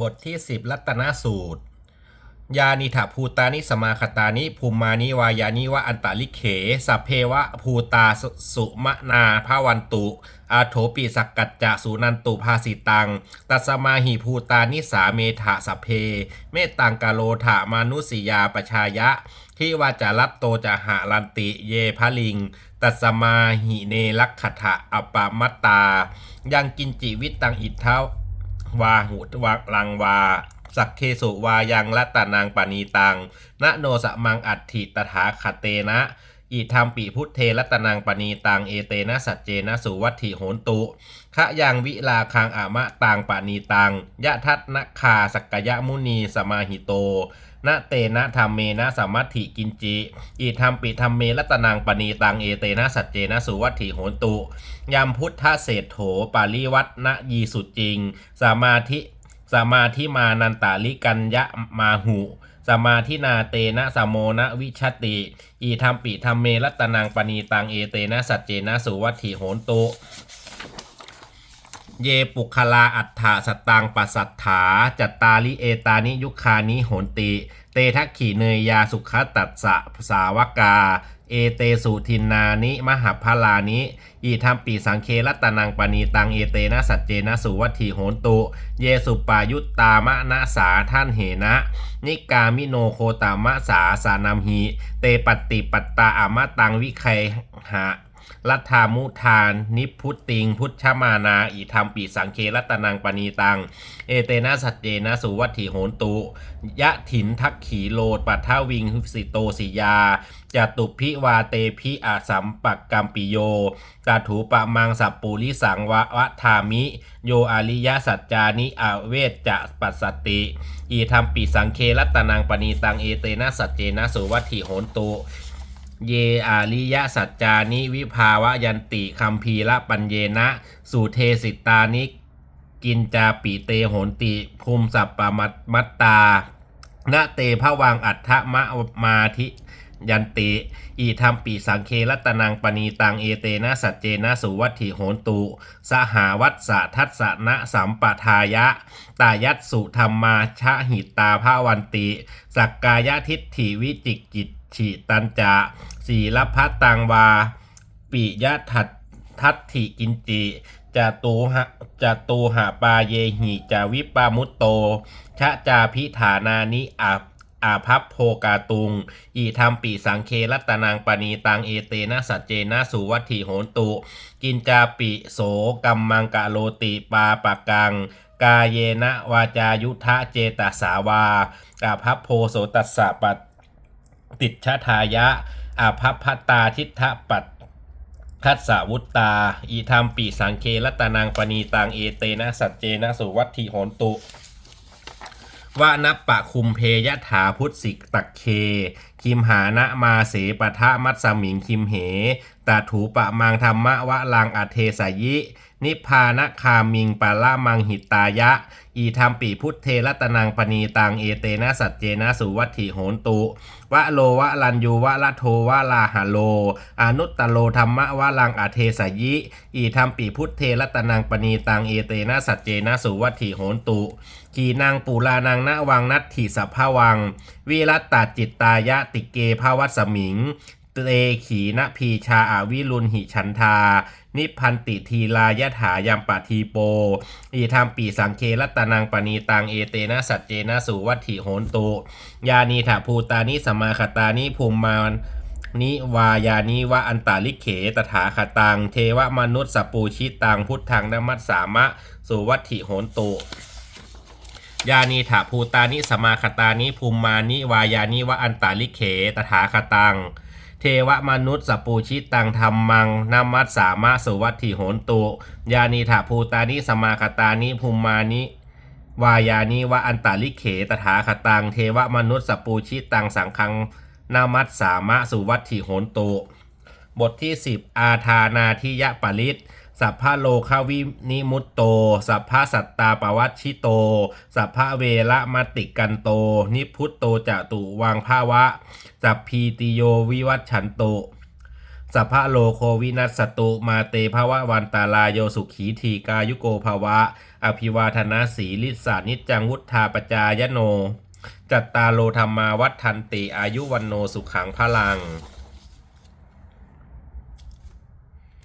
บทที่ 10 รัตนสูตร ยานิถาภูตานิสมาคตานิภูมานิวายานิวะอันตาลิเขสัพเพวะภูตาสสุมะนาภาวันตุ อาโถปิสักกัจจะสุนันตุภาสิตัง ตัสมาหิภูตานิสาเมถะสัพเพ เมตตังกาโลถามานุสิยาปชายะ ที่วาจารัตโตจะหาลันติเยพลิง ตัสมาหิเนลักขะอปปมัตตา ยังกินจิวิตตังอิทธา วาหุวาลังวา สักเคสุวายังละตนางปณีตังณโนสมังอัตถิตถาคเตนะ อิธรรมปิพุทเทรัตนางปณีตังเอเตนะสัจเจนะสุวัตถิโหนตุขะยังวิลาคังอามะตังปณีตังยะทัตนะคาสักกยมุนีสมาหิโตนะเตนะธรรมเมนะสมัติกินจิอิธรรมปิธรรมเมรัตนางปณีตังเอเตนะสัจเจนะสุวัตถิโหนตุยามพุทธเศรษโถปาลิวัตนะยีสุจริง สมาธิสมาธิมานันตาลิกัญญะมาหุ สมาธินาเตนะสมโมนะวิชติ อีธรรมปิธรรมเมรัตนางปณีตังเอเตนะสัจเจนะสุวัตถิโหนตุเยปุคลาอัฏฐาสตังปัสสัทธาจัตตาลิเอตานิยุคานิโหนติ เตทักขีเนยยาสุขตัสสะสาวกา เอเตสุทินนานิ มหาพลานิอิธรรมปีสังเครัตนังปณีตังเอเตนะสัจเจนะสุวัตถิโหนตุ เยสุปายุตตามะนะสาท่านเหนะ นิกามิโนโคตามะสาสานามหี เตปฏิปัตตาอามะตังวิไคหะ รัฐามุทาน นิพุตติง พุทธมานา อิธรรมปีสังเครัตนังปณีตัง เอเตนะสัจเจนะสุวัตถิโหนตุ ยะถินทักขีโลดปัททวิงสิโตสิยาจตุพิวาเตพิอาสัมปักกัมปิโยกาถูปะมังสัปปุริสังวะวะทามิ โยอาริยสัจจานิอาเวจจะปัสสติ อีธรรมปีสังเครัตนังปณีตังเอเตนะสัจเจนะสุวัตถิโหนตุ เยอาริยสัจจานิวิภาวยันติคัมภีละปัญเยนะ สูเทสิตานิกินจาปิเตโหนติภูมิสัปปมัตมัตตาณเตภวังอัฏฐมะมาทิ ยันติอีธรรมปีสังเครัตนังปณีตังเอเตนะสัจเจนะสุวัตถิโหนตุ สหาวัตสะทัสสะนะสัมปทายะ ตายัตสุธรรมาชะหิตาภาวันติ สักกายทิฏฐิวิจิกจิตฉิตันจะสีลพัตตังวา ปิยะทัตทัตถิกินจิจตูหะจตูหาปาเยหิจาวิปามุตโตชะจาพิฐานานิอา อาภัพโพกาตุง อีธรรมปีสังเครัตนางปณีตังเอเตนะสัจเจนะสุวัติโหนตุ กินจาปิโสกัมมังกะโลติปาปะกัง กาเยนะวาจายุทธะเจตสาวากาพัพโพโสตัสสะปติชทายะอาภัพพตาทิฏฐปัตทัสสาวุตตา อีธรรมปีสังเครัตนางปณีตังเอเตนะสัจเจนะสุวัติโหนตุ วานัปปะคุมเพยะถาพุทธสิกตักเค คิมหานะมาเสปะทะมัตสมิงคิมเหตาถูปะมังธรรมะวะลังอเทสยิ นิพพานคามิงปะละมังหิตายะ อีธรรมปีพุทธเทรัตนังปณีตังเอเตนะสัจเจนะสุวัตถิโหนตุวะโลวะลันยูวะละโทวะลาหะโล อนุตตโลธรรมะวะลังอเทสยิ อีธรรมปีพุทธเทรัตนังปณีตังเอเตนะสัจเจนะสุวัตถิโหนตุขีนางปูลานางณวังนัตถิสัพพวัง วิรัตตาจิตตายะติเกภาวัสมิง เตขีนพีชาอาวิรุณหิชันทา นิพันติทีลายถายัมปะทีโปอีธรรมปีสังเครัตนังปณีตังเอเตนะสัจเจนะสุวัตถิโหนตุ ยานีถาภูตานิสมาคตานิภูมมานนิวายานิวะอันตาลิเขตถาคตัง เทวมนุษย์สปูชิตัง พุทธังนมัสสามะ สุวัตถิโหนตุยานีถาภูตานิสมาคตานิภูมมานิวายานิวะอันตาลิเขตถาคตัง เทวมนุษย์สปูชิตังธรรมังนามัสสามะสุวัตถิโหนตุยานีถาภูตานิสมาคตานิภูมานิวายานิวะอันตาลิเขตถาคตัง เทวมนุษย์สปูชิตังสังคังนามัสสามะสุวัตถิโหนตุบทที่ 10 อาทานาทิยะปริต สัพพะโลคาวินิมุตโต สัพพะสัตตาปวัชชิโต สัพพะเวระมติกันโต นิพุตโตจตุวังภาวะ สัพพีติโยวิวัชชันโต สัพพะโลโควินัสตุมาเตภวะวันตาลายโยสุขีทีกายุโกภวะ อภิวาทนาสีลิสานิจจังวุธาปจายโน จัตตาโลธรรมาวัฏทันติอายุวันโนสุขังพลัง